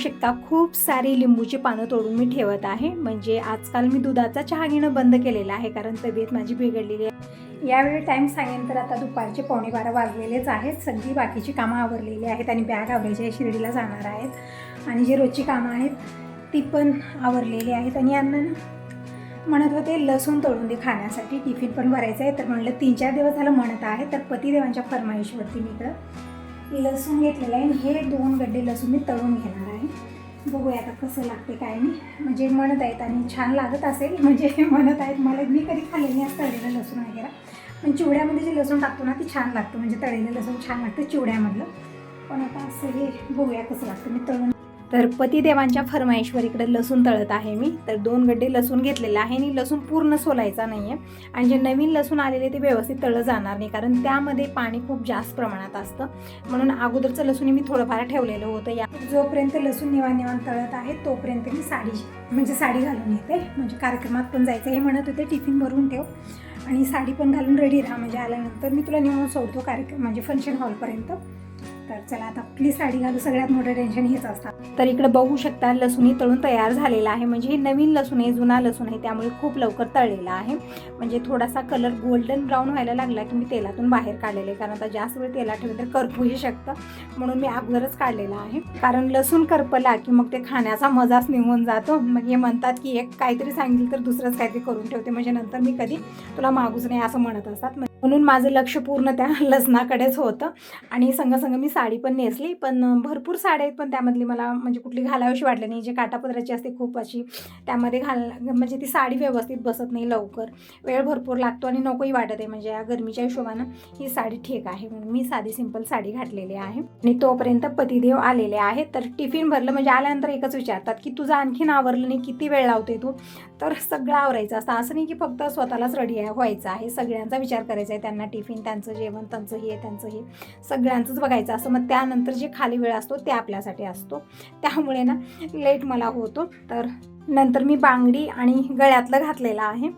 शकता. खूप सारी लिंबूची पानं तोडून मी ठेवत आहे. म्हणजे आजकाल मी दुधाचा चहा घेणं बंद केलेला आहे कारण तब्येत माझी बिघडलेली आहे. यावेळी टाईम सांगेन तर आता दुपारचे पावणे बारा वाजलेलेच आहेत. सगळी बाकीची कामं आवरलेली आहेत आणि बॅग आवरायची आहे शिर्डीला जाणार आहेत. आणि जी रोजची कामं आहेत ती पण आवरलेली आहेत. आणि यांना ना म्हणत होते लसूण तळून दे खाण्यासाठी. टिफिन पण भरायचं आहे. तर म्हणलं तीन चार दिवस झालं म्हणत आहे तर पतिदेवांच्या फरमाईशवरती मी इकडं लसूण घेतलेलं आहे आणि हे दोन गड्डे लसूण मी तळून घेणार आहे. बघूया आता कसं लागते काय नाही. म्हणजे म्हणत आहेत आणि छान लागत असेल म्हणजे म्हणत आहेत मला मी कधी खाल्लेली नाही असं तळलेलं लसूण वगैरे. पण चिवड्यामध्ये जे लसूण टाकतो ना ते छान लागतं म्हणजे तळलेलं लसूण छान लागतं चिवड्यामधलं. पण आता असं हे बघूया कसं लागतं मी तळून तर पतिदेवांच्या फरमाईशवर लसूण तळत आहे मी. तर दोन गड्डे लसूण घेतलेलं आहे आणि लसूण पूर्ण सोलायचा नाही आहे आणि जे नवीन लसूण आलेले ते व्यवस्थित तळलं जाणार नाही कारण त्यामध्ये पाणी खूप जास्त प्रमाणात असतं. म्हणून अगोदरचं लसूण मी थोडंफार ठेवलेलं होतं. या जोपर्यंत लसूण निवाण निवान तळत आहे तोपर्यंत मी साडी म्हणजे साडी घालून येते. म्हणजे कार्यक्रमात पण जायचं हे म्हणत होते टिफिन भरून ठेव. आणि साडी पण घालून रेडी राहा. म्हणजे आल्यानंतर मी तुला नेऊन सोडतो कार्यक्रम म्हणजे फंक्शन हॉलपर्यंत तर चला आता आपली साडी घालू. सगळ्यात मोठं टेन्शन हेच असतात तर इकडे बघू शकता लसूणही तळून तयार झालेला आहे. म्हणजे हे नवीन लसूण आहे जुना लसूण आहे त्यामुळे खूप लवकर तळलेला आहे. म्हणजे थोडासा कलर गोल्डन ब्राऊन व्हायला लागला की मी तेलातून बाहेर काढलेले कारण आता जास्त वेळ तेलात ठेवले तर करपूही शकतं. म्हणून मी अगोदरच काढलेला आहे. कारण लसूण करपला की मग ते खाण्याचा मजाच निघून जातो. मग हे म्हणतात की एक काहीतरी सांगितलं तर दुसरंच काहीतरी करून ठेवते. म्हणजे नंतर मी कधी तुला मागूच नाही असं म्हणत असतात. म्हणून माझं लक्ष पूर्ण त्या लसणाकडेच होतं. आणि संगसंग मी साडी पण नेसली पण भरपूर साड्या आहेत पण त्यामधली मला म्हणजे कुठली घालावीशी वाटली नाही. जे काटापदराची असते खूप अशी त्यामध्ये घाल म्हणजे ती साडी व्यवस्थित बसत नाही लवकर. वेळ भरपूर लागतो आणि नकोही वाटत आहे. म्हणजे या गरमीच्या हिशोबानं ही साडी ठीक आहे. म्हणून मी साधी सिंपल साडी घातलेली आहे. आणि तोपर्यंत पतिदेव आलेले आहेत. तर टिफिन भरलं म्हणजे आल्यानंतर एकच विचारतात की तुझं आणखीन आवरलं नाही? किती वेळ लावते तू? तर सगळं आवरायचं असतं. असं नाही की फक्त स्वतःलाच रेडी आहे व्हायचं आहे. सगळ्यांचा विचार करायचा आहे त्यांना टिफिन त्यांचं जेवण त्यांचं हे त्यांचं हे सगळ्यांचंच बघायचं असं मग त्यानंतर जे खाली वेळ असतो ते आपल्यासाठी असतो. त्यामुळे ना लेट मला होतो. तर नंतर मी बांगडी आणि गळ्यातलं घातलेलं आहे.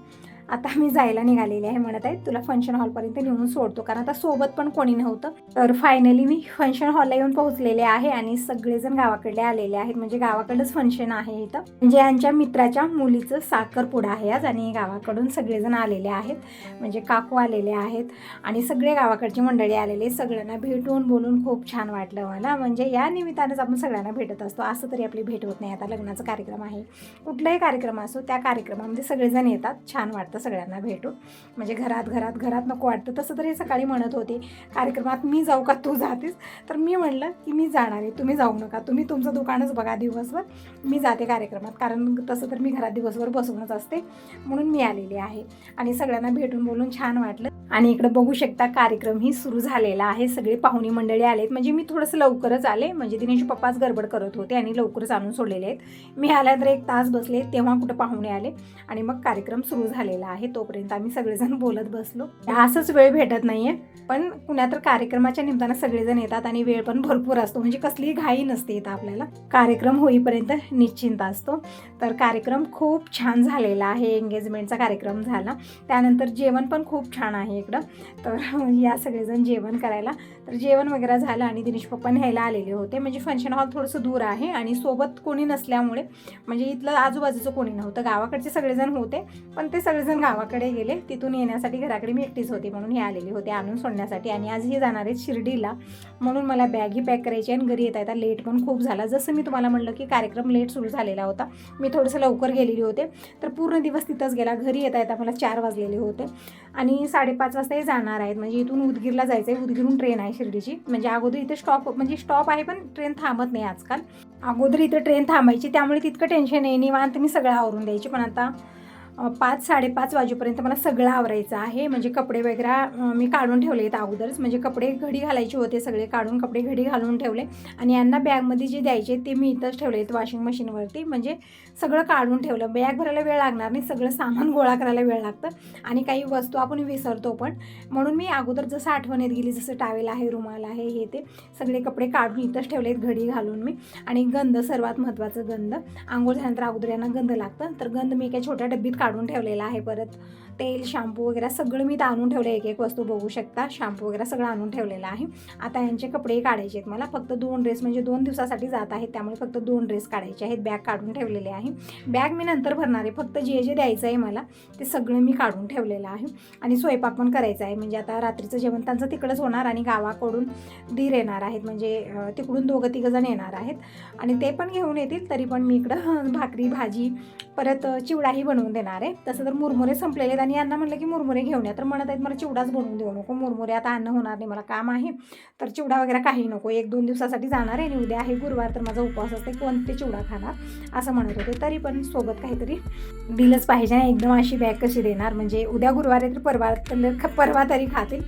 आता मी जायला निघालेली आहे म्हणत आहे तुला फंक्शन हॉलपर्यंत नेऊन सोडतो. कारण आता सोबत पण कोणी नव्हतं. तर फायनली मी फंक्शन हॉलला येऊन पोहोचलेले आहे आणि सगळेजण गावाकडले आलेले आहेत. म्हणजे गावाकडंच फंक्शन आहे इथं. म्हणजे यांच्या मित्राच्या मुलीचं साखरपुडा आहे आज आणि गावाकडून सगळेजण आलेले आहेत. म्हणजे काकू आलेले आहेत आणि सगळे गावाकडची मंडळी आलेले सगळ्यांना भेटून बोलून खूप छान वाटलं मला. म्हणजे या निमित्तानेच आपण सगळ्यांना भेटत असतो. असं तरी आपली भेट होत नाही. आता लग्नाचा कार्यक्रम आहे. कुठलाही कार्यक्रम असो त्या कार्यक्रमामध्ये सगळेजण येतात. छान वाटतं. सगळ्यांना भेटू. म्हणजे घरात घरात घरात नको वाटतं. तसं तरी सकाळी म्हणत होते कार्यक्रमात मी जाऊ का? तू जातेस? तर मी म्हणलं की मी जाणार आहे. तुम्ही जाऊ नका. तुम्ही तुमचं दुकानच बघा दिवसभर. मी जाते कार्यक्रमात. कारण तसं तर मी घरात दिवसभर बसूनच असते. म्हणून मी आलेली आहे. आणि सगळ्यांना भेटून बोलून छान वाटलं. आणि इकडे बघू शकता कार्यक्रमही सुरू झालेला आहे. सगळे पाहुणी मंडळी आलेत. म्हणजे मी थोडंसं लवकरच आले. म्हणजे दिनेश पप्पाच गडबड करत होते आणि लवकरच आणून सोडलेले आहेत. मी आल्यानंतर एक तास बसले. तेव्हा कुठं पाहुणे आले. आणि मग कार्यक्रम सुरू झालेला आहे तोपर्यंत आम्ही सगळेजण बोलत बसलो. असंच वेळ भेटत नाहीये पण पुण्यात तर कार्यक्रमाच्या निमित्तानं सगळेजण येतात आणि वेळ पण भरपूर असतो. म्हणजे कसलीही घाई नसते इथं आपल्याला. कार्यक्रम होईपर्यंत निश्चिंत असतो. तर कार्यक्रम खूप छान झालेला आहे. एंगेजमेंटचा कार्यक्रम झाला. त्यानंतर जेवण पण खूप छान आहे इकडं. तर या सगळेजण जेवण करायला. तर जेवण वगैरे झालं आणि दिनेश पप्पा न्यायला आलेले होते. म्हणजे फंक्शन हॉल थोडंसं दूर आहे आणि सोबत कोणी नसल्यामुळे म्हणजे इथलं आजूबाजूचं कोणी नव्हतं. गावाकडचे सगळेजण होते पण ते सगळेजण गावाकडे गेले तिथून येण्यासाठी घराकडे मी एकटीच होती म्हणून हे आलेले होते आणून सोडण्यासाठी. आणि आज हे जाणार आहेत शिर्डीला. म्हणून मला बॅगही पॅक करायची आणि घरी येता येता लेट पण खूप झाला. जसं मी तुम्हाला म्हणलं की कार्यक्रम लेट सुरू झालेला होता मी थोडंसं लवकर गेलेली होते. तर पूर्ण दिवस तिथंच गेला. घरी येता येता मला चार वाजलेले होते. आणि साडेपाच वाजता हे जाणार आहेत. म्हणजे इथून उदगीरला जायचं आहे उदगीरून ट्रेन आहे शिर्डीची. म्हणजे अगोदर इथे स्टॉप म्हणजे स्टॉप आहे पण ट्रेन थांबत नाही आजकाल. अगोदर इथं ट्रेन थांबायची. त्यामुळे तितकं टेन्शन आहे. निवांत मी सगळं आवरून द्यायची. पण आता पाच साडेपाच वाजेपर्यंत मला सगळं आवरायचं आहे. म्हणजे कपडे वगैरे मी काढून ठेवले आहेत अगोदरच. म्हणजे कपडे घडी घालायचे होते सगळे काढून कपडे घडी घालून ठेवले. आणि यांना बॅगमध्ये जे द्यायचे ते मी इथंच ठेवले आहेत वॉशिंग मशीनवरती. म्हणजे सगळं काढून ठेवलं. बॅग भरायला वेळ लागणार नाही. सगळं सामान गोळा करायला वेळ लागतं. आणि काही वस्तू आपण विसरतो पण. म्हणून मी अगोदर जसं आठवण येत गेली जसं टावेल आहे रुमाल आहे हे ते सगळे कपडे काढून इथंच ठेवले आहेत घडी घालून मी. आणि गंध सर्वात महत्त्वाचं गंध. आंघोळ झाल्यानंतर अगोदर यांना गंध लागतं. तर गंध मी एका छोट्या डब्बीत काढून ठेवलेलं आहे परत. तेल शॅम्पू वगैरे सगळं मी तर आणून ठेवलं एक एक वस्तू बघू शकता. शॅम्पू वगैरे सगळं आणून ठेवलेलं आहे. आता यांचे कपडेही काढायचे आहेत मला. फक्त दोन ड्रेस म्हणजे दोन दिवसासाठी जात आहेत. त्यामुळे फक्त दोन ड्रेस काढायचे आहेत. बॅग काढून ठेवलेले आहे. बॅग मी नंतर भरणार आहे. फक्त जे जे द्यायचं आहे मला ते सगळं मी काढून ठेवलेलं आहे. आणि स्वयंपाक पण करायचा आहे. म्हणजे आता रात्रीचं जेवण त्यांचं तिकडंच होणार आणि गावाकडून दीर येणार आहेत. म्हणजे तिकडून दोघं तिघं जण येणार आहेत. आणि ते पण घेऊन येतील. तरी पण मी इकडं भाकरी भाजी परत चिवडाही बनवून देणार आहे. तसं तर मुरमुरे संपलेले आहेत आणि यांना म्हटलं की मुरमुरे घेऊन या. तर म्हणत आहेत मला चिवडाच बनवून देऊ नको. मुरमुरे आता अन्न होणार नाही मला काम आहे. तर चिवडा वगैरे काही नको. एक दोन दिवसासाठी जाणार आहे आणि उद्या आहे गुरुवार तर माझा उपवास असते कोणते चिवडा खाणार? असं म्हणत होते. तरी पण सोबत काहीतरी दिलंच पाहिजे ना एकदम अशी बॅग कशी देणार? म्हणजे उद्या गुरुवार आहे तर परवा तर परवा तरी खातील.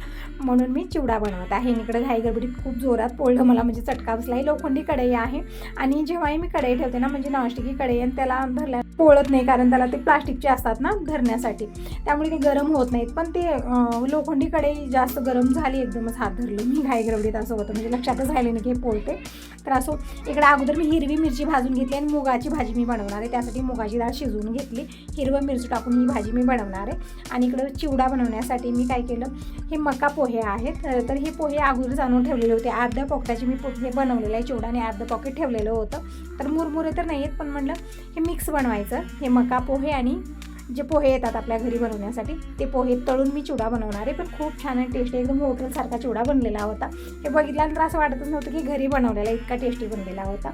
म्हणून मी चिवडा बनवत आहे. इकडे घाई गडबडीत खूप जोरात पोळलं मला म्हणजे चटका बसला. ही लोखंडी कढई आहे. आणि जेव्हाही मी कढई ठेवते ना म्हणजे नॉनस्टिकी कढई आणि त्याला धरल्या पोळत नाही कारण त्याला ते प्लास्टिकचे असतात ना धरण्यासाठी. त्यामुळे ते गरम होत नाहीत. पण ते लोखंडी कढई जास्त गरम झाली एकदमच हात धरलं मी घाई गडबडीत असं होतं. म्हणजे लक्षातच राहिले नाही की हे पोळते. तर असो इकडे अगोदर मी हिरवी मिरची भाजून घेतली आणि मुगाची भाजी मी बनवणार आहे. त्यासाठी मुगाची डाळ शिजवून घेतली. हिरवं मिरची टाकून ही भाजी मी बनवणार आहे. आणि इकडं चिवडा बनवण्यासाठी मी काय केलं हे मका पोहे आहेत. तर- हे पोहे अगोदरच आणून ठेवलेले होते. अर्ध्या पॉकेटाचे मी पोहे बनवलेलं आहे चिवडा आणि अर्धं पॉकेट ठेवलेलं होतं. तर मुरमुरे तर नाही आहेत पण म्हणलं हे मिक्स बनवायचं. हे मका पोहे आणि जे पोहे येतात आपल्या घरी बनवण्यासाठी ते पोहे तळून मी चिवडा बनवणार आहे. पण खूप छान आहे टेस्टी एकदम हॉटेलसारखा चिवडा बनलेला होता. हे बघितल्यानंतर असं वाटतच नव्हतं की घरी बनवलेला इतका टेस्टी बनलेला होता.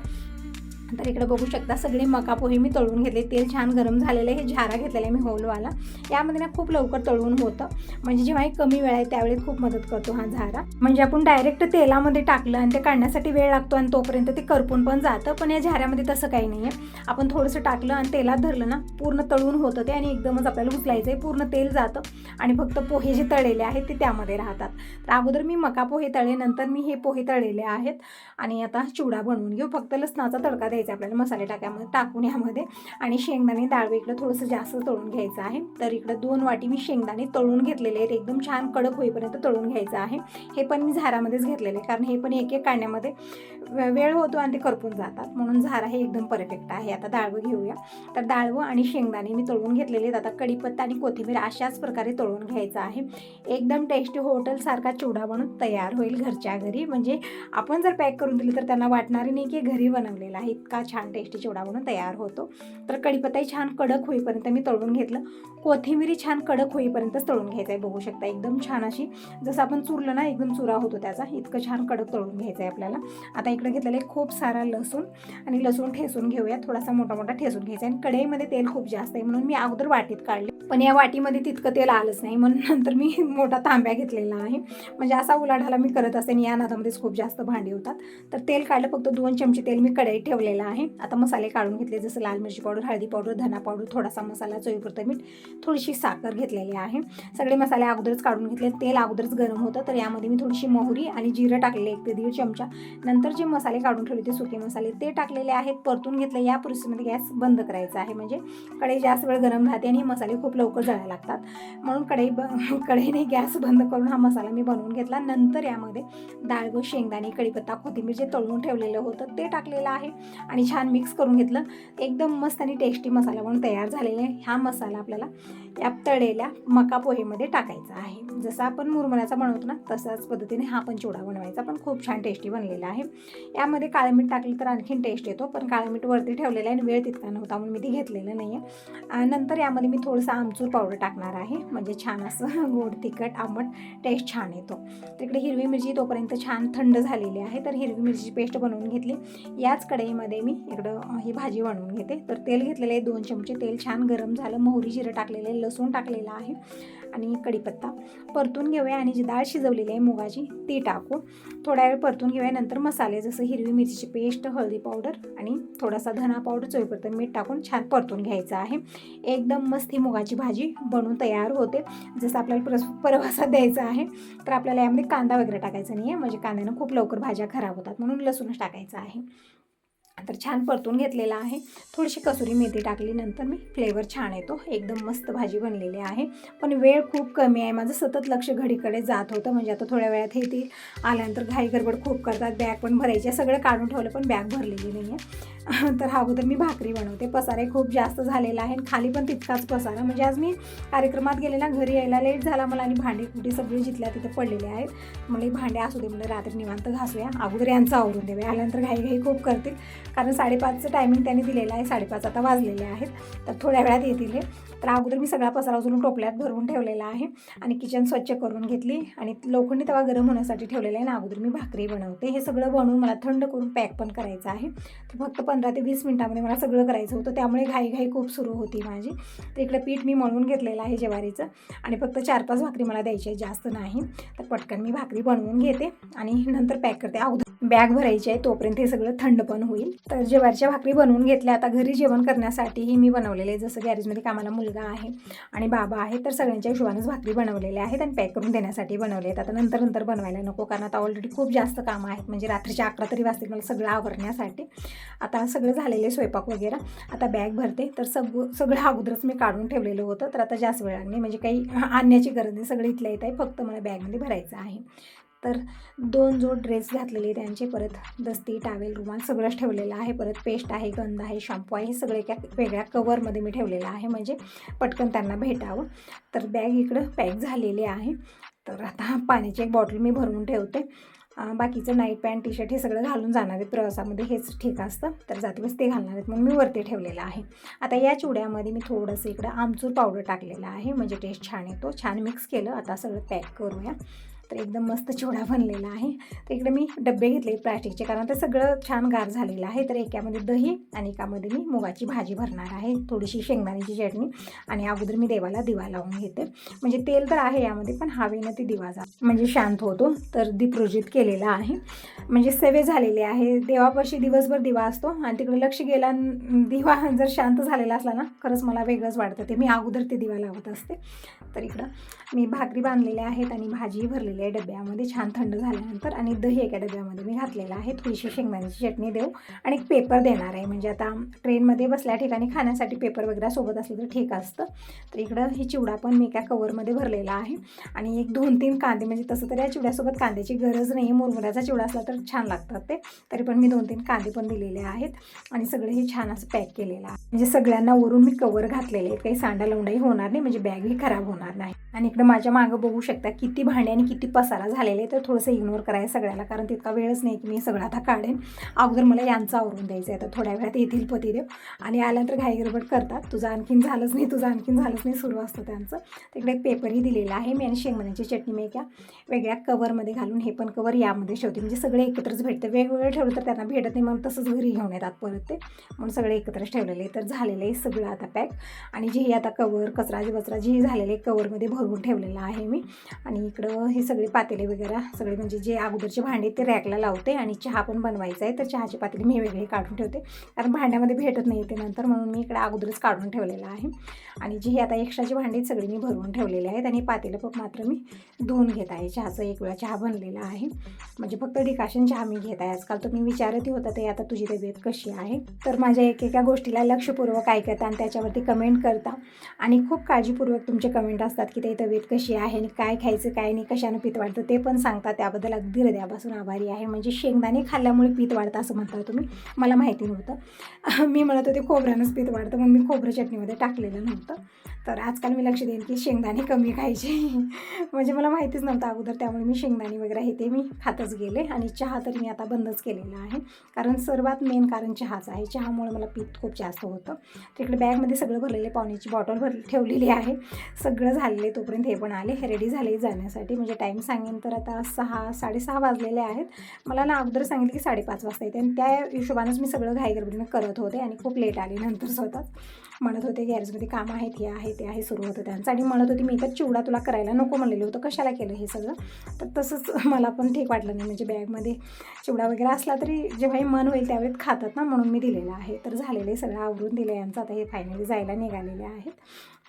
तर इकडे बघू शकता सगळे मका पोहे मी तळून घेतले. तेल छान गरम झालेलं आहे. हे झारा घेतलेला आहे मी होलवाला. यामध्ये ना खूप लवकर तळून होतं. म्हणजे जेव्हा हे कमी वेळ आहे त्यावेळी खूप मदत करतो हा झारा. म्हणजे आपण डायरेक्ट तेलामध्ये टाकलं आणि ते काढण्यासाठी वेळ लागतो आणि तोपर्यंत ते करपून पण जातं. पण या झाऱ्यामध्ये तसं काही नाही आहे. आपण थोडंसं टाकलं आणि तेलात धरलं ना पूर्ण तळून होतं ते आणि एकदमच आपल्याला उचलायचं आहे पूर्ण तेल जातं आणि फक्त पोहे जे तळलेले आहेत ते त्यामध्ये राहतात. तर अगोदर मी मका पोहे तळले नंतर मी हे पोहे तळलेले आहेत. आणि आता चिवडा बनवून घेऊ. फक्त लसणाचा तडका द्यायचा आपल्याला मसाले टाक्यामध्ये टाकून यामध्ये. आणि शेंगदाणे डाळ इकडं थोडंसं जास्त तळून घ्यायचं आहे. तर इकडं दोन वाटी मी शेंगदाणे तळून घेतलेले आहेत. एकदम छान कडक होईपर्यंत तळून घ्यायचं आहे. हे पण मी झारामध्येच घेतलेले आहे. कारण हे पण एक एक काढण्यामध्ये वे- वेळ होतो आणि ते करपून जातात. म्हणून झारा हे एकदम परफेक्ट आहे. आता डाळवं घेऊया. तर डाळवं आणि शेंगदाणे मी तळून घेतलेले आहेत. आता कढीपत्ता आणि कोथिंबीर अशाच प्रकारे तळून घ्यायचं आहे. एकदम टेस्टी हॉटेलसारखा चिवडा बनून तयार होईल घरच्या घरी. म्हणजे आपण जर पॅक करून दिली तर त्यांना वाटणारी नाही की घरी बनवलेला आहे. इतका छान टेस्टी चिवडा म्हणून तयार होतो. तर कढीपत्ताही छान कडक होईपर्यंत मी तळून घेतलं. कोथिंबीरी छान कडक होईपर्यंतच तळून घ्यायचं आहे बघू शकता. एकदम छान अशी जसं आपण चुरलं ना एकदम चुरा होतो त्याचा इतकं छान कडक तळून घ्यायचं आहे आपल्याला. आता इकडे घेतलेलं आहे खूप सारा लसूण आणि लसूण ठेसून घेऊया थोडासा मोठा मोठा ठेसून घ्यायचा आणि कढईमध्ये तेल खूप जास्त आहे म्हणून मी अगोदर वाटीत काढले. पण या वाटीमध्ये तितकं तेल आलंच नाही म्हणून नंतर मी मोठा तांब्या घेतलेला आहे. म्हणजे असा उलाढाला मी करत असते आणि या नादामध्येच खूप जास्त भांडी होतात. तर तेल काढलं फक्त दोन चमचे तेल मी कढईत ठेवलेलं आहे. आता मसाले काढून घेतले जसं लाल मिरची पावडर हळदी पावडर धना पावडर थोडासा मसाला चवीपुरतं मीठ थोडीशी साखर घेतलेली आहे. सगळे मसाले अगोदरच काढून घेतले. तेल अगोदरच गरम होतं तर यामध्ये मी थोडीशी मोहरी आणि जिरं टाकलेले एक ते दीड चमचा. नंतर जे मसाले काढून ठेवले ते सुके मसाले ते टाकलेले आहेत. परतून घेतले या परिस्थितीमध्ये गॅस बंद करायचा आहे. म्हणजे कढई जास्त वेळ गरम राहते आणि हे मसाले खूप लवकर जळायला लागतात. म्हणून कढई ब कढईने गॅस बंद करून हा मसाला मी बनवून घेतला. नंतर यामध्ये डाळ व शेंगदाणे कढीपत्ता कोथिंबीर जे तळून ठेवलेलं होतं ते टाकलेलं आहे. आणि छान मिक्स करून घेतलं. एकदम मस्त आणि टेस्टी मसाला म्हणून तयार झालेला आहे. हा मसाला आपल्याला या तळलेल्या मका पोहेमध्ये टाकायचा आहे. जसं आपण मुरमुऱ्याचा बनवतो ना तसाच पद्धतीने हा पण चिवडा बनवायचा. पण खूप छान टेस्टी बनलेला आहे. यामध्ये काळं मीठ टाकलं तर आणखीन टेस्ट येतो. पण काळं मीठ वरती ठेवलेलं आहे आणि वेळ तितका नव्हता म्हणून मी ती घेतलेलं नाही आहे नंतर यामध्ये मी थोडंसं आमचूर पावडर टाकणार आहे. म्हणजे छान असं गोड तिखट आंबट टेस्ट छान येतो. तिकडे हिरवी मिरची तोपर्यंत छान थंड झालेली आहे. तर हिरवी मिरचीची पेस्ट बनवून घेतली. याच कढईमध्ये मी. इकडं ही भाजी बनवून घेते. तर तेल घेतलेलं आहे. दोन चमचे तेल छान गरम झालं. मोहरी जिरं टाकलेलं आहे. लसूण टाकलेलं आहे. आणि कढीपत्ता. परतून घेऊया. आणि जी डाळ शिजवलेली आहे मुगाची ती टाकू. थोड्या वेळ परतून घेऊया. नंतर मसाले जसं हिरवी मिरची पेस्ट हळदी पावडर आणि थोडासा धना पावडर चवीपुरतं मीठ टाकून छान परतून घ्यायचं आहे. एकदम मस्त ही मुगाची भाजी बनवून तयार होते. जसं आपल्याला प्रस प्रवासात द्यायचा आहे तर आपल्याला यामध्ये कांदा वगैरे टाकायचा नाही आहे म्हणजे कांद्यानं खूप लवकर भाज्या खराब होतात. म्हणून लसूणच टाकायचं आहे. तर छान परतून घेतलेला आहे. थोडीशी कसुरी मेथी टाकली नंतर मी फ्लेवर छान येतो. एकदम मस्त भाजी बनलेली आहे. पण वेळ खूप कमी आहे. माझं सतत लक्ष घडीकडे जात होतं. म्हणजे आता थोड्या वेळात येतील आल्यानंतर घाई गडबड खूप करतात. बॅग पण भरायची आहे. सगळं काढून ठेवलं पण बॅग भरलेली नाही आहे तर हा अगोदर मी भाकरी बनवते. पसारे खूप जास्त झालेला आहे आणि खाली पण तितकाच पसारा. म्हणजे आज मी कार्यक्रमात गेले ना घरी यायला लेट झाला मला आणि भांडे कुठे सगळे जिथल्या तिथे पडलेले आहेत. मला भांडे असू दे म्हणजे रात्री निवांत घासूया. अगोदर यांचं आवरून देवे आल्यानंतर घाई घाई खूप करतील. कारण साडेपाचचं टायमिंग त्यांनी दिलेलं आहे. साडेपाच आता वाजलेले आहेत. तर थोड्या वेळात येतील तर अगोदर मी सगळा पसारा उचलून टोपल्यात भरून ठेवलेला आहे. आणि किचन स्वच्छ करून घेतली. आणि लोखंडी तवा गरम होण्यासाठी ठेवलेला आहे. ना अगोदर मी भाकरी बनवते. हे सगळं बनवून मला थंड करून पॅक पण करायचं आहे. तर फक्त पंधरा ते वीस मिनटामध्ये मला सगळं करायचं होतं. त्यामुळे घाईघाई खूप सुरू होती माझी. तर इकडं पीठ मी मळून घेतलेलं आहे ज्वारीचं. आणि फक्त चार पाच भाकरी मला द्यायची आहे जास्त नाही. तर पटकन मी भाकरी बनवून घेते. आणि नंतर पॅक करते. अगोदर बॅग भरायची आहे तोपर्यंत हे सगळं थंड पण होईल. तर जेवारच्या भाकरी बनवून घेतल्या. आता घरी जेवण करण्यासाठीही मी बनवलेले आहे जसं गॅरेजमध्ये कामाला मुलगा आहे आणि बाबा आहे तर सगळ्यांच्या हिशोबानेच भाकरी बनवलेल्या आहेत आणि पॅक करून देण्यासाठी बनवले आहेत. आता नंतर नंतर बनवायला नको कारण आता ऑलरेडी खूप जास्त कामं आहेत. म्हणजे रात्रीच्या अकरा तरी वाजतील मला सगळं आवरण्यासाठी. आता सगळं झालेले स्वयंपाक वगैरे. आता बॅग भरते. तर सग सगळं अगोदरच मी काढून ठेवलेलं होतं. तर आता जास्त वेळ नाही. म्हणजे काही आणण्याची गरज नाही. सगळं इथल्या इथं आहे. फक्त मला बॅगमध्ये भरायचं आहे. तर दोन जोड ड्रेस घातलेले त्यांचे परत दस्ती टावेल रुमाल सगळंच ठेवलेलं आहे. परत पेस्ट आहे गंध आहे शॅम्पू आहे हे सगळे एका वेगळ्या कवरमध्ये मी ठेवलेलं आहे. म्हणजे पटकन त्यांना भेटावं. तर बॅग इकडं पॅक झालेली आहे. तर आता पाण्याची एक बॉटल मी भरून ठेवते. बाकीचं नाईट पॅन्ट टी शर्ट हे सगळं घालून जाणार आहेत प्रवासामध्ये हेच ठीक असतं. तर जाते बस ते घालणार आहेत म्हणून मी वरती ठेवलेलं आहे. आता या चिवड्यामध्ये मी थोडंसं इकडं आमचूर पावडर टाकलेलं आहे. म्हणजे टेस्ट छान येतो. छान मिक्स केलं. आता सगळं पॅक करूया. तर एकदम मस्त चिवडा बनलेला आहे. तर इकडे मी डबे घेतले प्लास्टिकचे कारण ते सगळं छान गार झालेलं आहे. तर एकामध्ये दही आणि एकामध्ये मी मुगाची भाजी भरणार आहे. थोडीशी शेंगदाण्याची चटणी आणि अगोदर मी देवाला दिवा लावून घेते. म्हणजे तेल तर आहे यामध्ये पण हवेनं ती दिवा जा म्हणजे शांत होतो. तर दीपरोजित केलेला आहे. म्हणजे सेवे झालेले आहे. देवापाशी दिवसभर दिवा असतो आणि तिकडे लक्ष गेला दिवा जर शांत झालेला असला ना खरंच मला वेगळंच वाटतं. ते मी अगोदर ते दिवा लावत असते. तर इकडं मी भाकरी बांधलेल्या आहेत आणि भाजी भरलेली आहे डब्यामध्ये छान थंड झाल्यानंतर आणि दही एका डब्यामध्ये मी घातलेलं आहे. थोडीशी शेंगदाण्याची चटणी देऊ आणि एक पेपर देणार आहे. म्हणजे आता ट्रेनमध्ये बसल्या ठिकाणी खाण्यासाठी पेपर वगैरे सोबत असलं तर ठीक असतं. तर इकडं हे चिवडा पण मी एका कवरमध्ये भरलेला आहे. आणि एक दोन तीन कांदे म्हणजे तसं तर या चिवड्यासोबत कांद्याची गरज नाही मुरमुऱ्याचा चिवडा असला तर छान लागतात ते. तरी पण मी दोन तीन कांदे पण दिलेले आहेत. आणि सगळे हे छान असं पॅक केलेलं आहे. म्हणजे सगळ्यांना वरून मी कवर घातलेले आहेत. काही सांडा लावूनही होणार नाही. म्हणजे बॅगही खराब होणार नाही. आणि इकडं माझ्या मागं बघू शकता किती भांडे आणि किती पसारा झालेले आहे तर थोडंसं इग्नोर करायचं सगळ्याला कारण तितका वेळच नाही की मी सगळं आता काढेन. अगोदर मला यांचं आवरून द्यायचं आहे तर थोड्या वेळात येतील पतिदेव आणि आल्यानंतर घाईगडबड करतात. तुझं आणखीन झालंच नाही तुझं आणखीन झालंच नाही सुरू असतं त्यांचं. तिकडे एक पेपरही दिलेला आहे मी आणि शेंगदाण्याची चटणी मी एका वेगळ्या कवरमध्ये घालून हे पण कवर यामध्ये ठेवते. म्हणजे सगळे एकत्रच भेटतं. वेगवेगळं ठेवलं तर त्यांना भेटत नाही म्हणून तसंच घरी घेऊन येतात परत ते. म्हणून सगळे एकत्रच ठेवलेले आहे. तर झालेलं आहे सगळं आता पॅक. आणि जे हे आता कवर कचरा जे वचरा जे झालेलं झालेले कवरमध्ये भरवून ठेवलेलं आहे मी. आणि इकडं हे सगळे पातेले वगैरे सगळे म्हणजे जे अगोदरचे भांडे ते रॅकला लावते आणि चहा पण बनवायचा आहे. तर चहाचे पातेली मी वेगळे काढून ठेवते. कारण भांड्यामध्ये भेटत नाही ते नंतर म्हणून मी इकडे अगोदरच काढून ठेवलेलं आहे. आणि जी हे आता एक्स्ट्राची भांडी सगळी मी भरवून ठेवलेले आहेत. आणि पातेलं पण मात्र मी धुवून घेत आहे. चहाचं एक वेळा चहा बनलेला आहे. म्हणजे फक्त डिकाशन चहा मी घेत आहे. आजकाल तुम्ही विचारतही होता ते आता तुझी तब्येत कशी आहे? तर माझ्या एकेका गोष्टीला लक्षपूर्वक ऐकता आणि त्याच्यावरती कमेंट करता. आणि खूप काळजीपूर्वक तुमचे कमेंट असतात की ते तब्येत कशी आहे? आणि काय खायचं काय नाही? कशानं पीत वाढतं ते पण सांगता त्याबद्दल अगदी हृदयापासून आभारी आहे. म्हणजे शेंगदाणे खाल्ल्यामुळे पीत वाढतं असं म्हणता तुम्ही. मला माहिती नव्हतं. मी म्हणत होते खोबऱ्यानंच पीत वाढतं. म्हणून मी खोबरं चटणीमध्ये टाकलेलं नव्हतं. तर आजकाल मी लक्ष देईन की शेंगदाणे कमी खायचे. म्हणजे मला माहितीच नव्हतं अगोदर. त्यामुळे मी शेंगदाणे वगैरे हे ते मी खातच गेले. आणि चहा तर मी आता बंदच केलेला आहे. कारण सर्वात मेन कारण चहाच आहे. चहामुळे मला पीत खूप जास्त होतं. तिकडे बॅगमध्ये सगळं भरलेले पाण्याची बॉटल भर ठेवलेली आहे. सगळं झालेले तोपर्यंत हे पण आले. रेडी झाले जाण्यासाठी. म्हणजे टाईम सांगेन तर आता सहा साडेसहा वाजलेले आहेत. मला ना अगोदर सांगितलं की साडेपाच वाजता येते. आणि त्या हिशोबानेच मी सगळं घाईगडबडीने करत होते आणि खूप लेट आली नंतर स्वतः. म्हणत होते गॅरेजमध्ये काम आहेत हे आहे ते आहे सुरू होतं त्यांचं. आणि म्हणत होती मी तर चिवडा तुला करायला नको म्हणलेलं होतं. कशाला केलं हे सगळं? तर तसंच मला पण ठीक वाटलं नाही. म्हणजे बॅगमध्ये चिवडा वगैरे असला तरी जेव्हाही मन होईल त्यावेळेत खातात ना म्हणून मी दिलेलं आहे. तर झालेलं आहे सगळं आवरून दिलं यांचं. आता हे फायनली जायला निघालेले आहेत.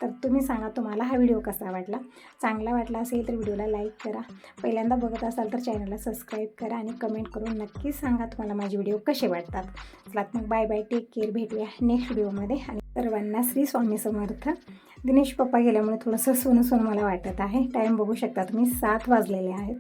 तर तुम्ही सांगा तुम्हाला हा व्हिडिओ कसा वाटला? चांगला वाटला असेल तर व्हिडिओला लाईक करा. पहिल्यांदा बघत असाल तर चॅनलला सबस्क्राईब करा आणि कमेंट करून नक्कीच सांगा तुम्हाला माझे व्हिडिओ कसे वाटतात. चला मग बाय बाय टेक केअर भेटूया नेक्स्ट व्हिडिओमध्ये आणि सर्वांना श्री स्वामी समर्थ. दिनेश पप्पा गेल्यामुळे थोडंसं सोनं सोनं मला वाटत आहे. टाईम बघू शकता तुम्ही. सात वाजलेले आहेत.